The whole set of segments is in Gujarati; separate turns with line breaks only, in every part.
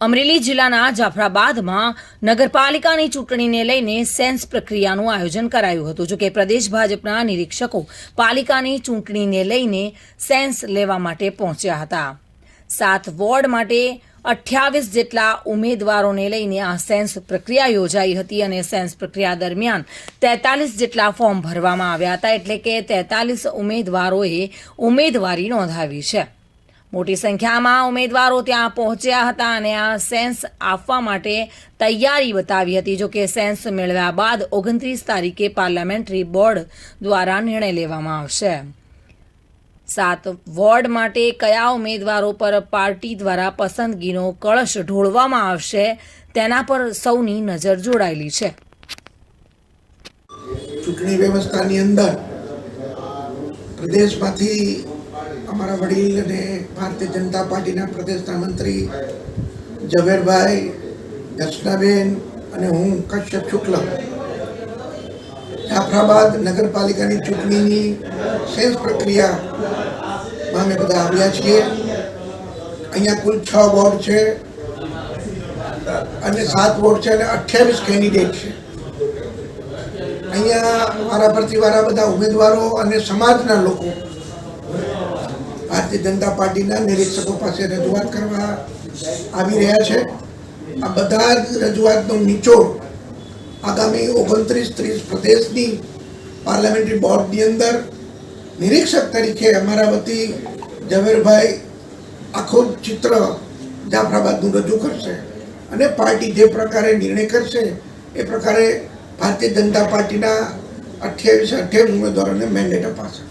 અમરેલી જિલ્લાના જાફરાબાદમાં નગરપાલિકાની ચૂંટણીને લઈને સેન્સ પ્રક્રિયાનું આયોજન કરાયું હતું. જોકે પ્રદેશ ભાજપના નિરીક્ષકો પાલિકાની ચૂંટણીને લઈને સેન્સ લેવા માટે પહોંચ્યા હતા. સાત વોર્ડ માટે અઠ્યાવીસ જેટલા ઉમેદવારોને લઈને આ સેન્સ પ્રક્રિયા યોજાઈ હતી અને સેન્સ પ્રક્રિયા દરમિયાન તેતાલીસ જેટલા ફોર્મ ભરવામાં આવ્યા હતા. એટલે કે તેતાલીસ ઉમેદવારોએ ઉમેદવારી નોંધાવી છે. મોટી સંખ્યામાં ઉમેદવારો ત્યાં પહોંચ્યા હતા અને આ સેન્સ આપવા માટે તૈયારી બતાવી હતી. જો કે સેન્સ મેળવ્યા બાદ ઓગણત્રીસ તારીખે પાર્લામેન્ટરી બોર્ડ દ્વારા નિર્ણય લેવામાં આવશે. સાત વોર્ડ માટે કયા ઉમેદવારો પર પાર્ટી દ્વારા પસંદગીનો કળશ ઢોળવામાં આવશે, તેના પર સૌની નજર જોડાયેલી છે.
ચૂંટણી વ્યવસ્થાની અંદર પ્રદેશમાંથી અમારા વડીલ અને ભારતીય જનતા પાર્ટીના પ્રદેશના મંત્રી ઝવેરભાઈ દર્શનાબેન અને હું કશ્યપ શુક્લ. જાફરાબાદ નગરપાલિકાની ચૂંટણીની સેલ્સ પ્રક્રિયામાં અમે બધા આવ્યા છીએ. અહીંયા કુલ છ વોર્ડ છે અને સાત વોર્ડ છે અને અઠ્યાવીસ કેન્ડિડેટ છે. અહીંયા મારા પ્રતિવાળા બધા ઉમેદવારો અને સમાજના લોકો ભારતીય જનતા પાર્ટીના નિરીક્ષકો પાસે રજૂઆત કરવા આવી રહ્યા છે. આ બધા જ રજૂઆતનો નિચોડ આગામી ઓગણત્રીસ ત્રીસ પ્રદેશની પાર્લામેન્ટરી બોર્ડની અંદર નિરીક્ષક તરીકે અમારા વતી ઝવેરભાઈ આખું ચિત્ર જાફરાબાદનું રજૂ કરશે અને પાર્ટી જે પ્રકારે નિર્ણય કરશે એ પ્રકારે ભારતીય જનતા પાર્ટીના અઠ્યાવીસ અઠ્યાવીસ ઉમેદવારોને મેન્ડેટ અપાશે.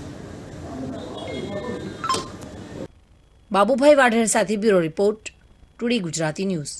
બાબુભાઈ વાઢેર સાથે bureau report today Gujarati news.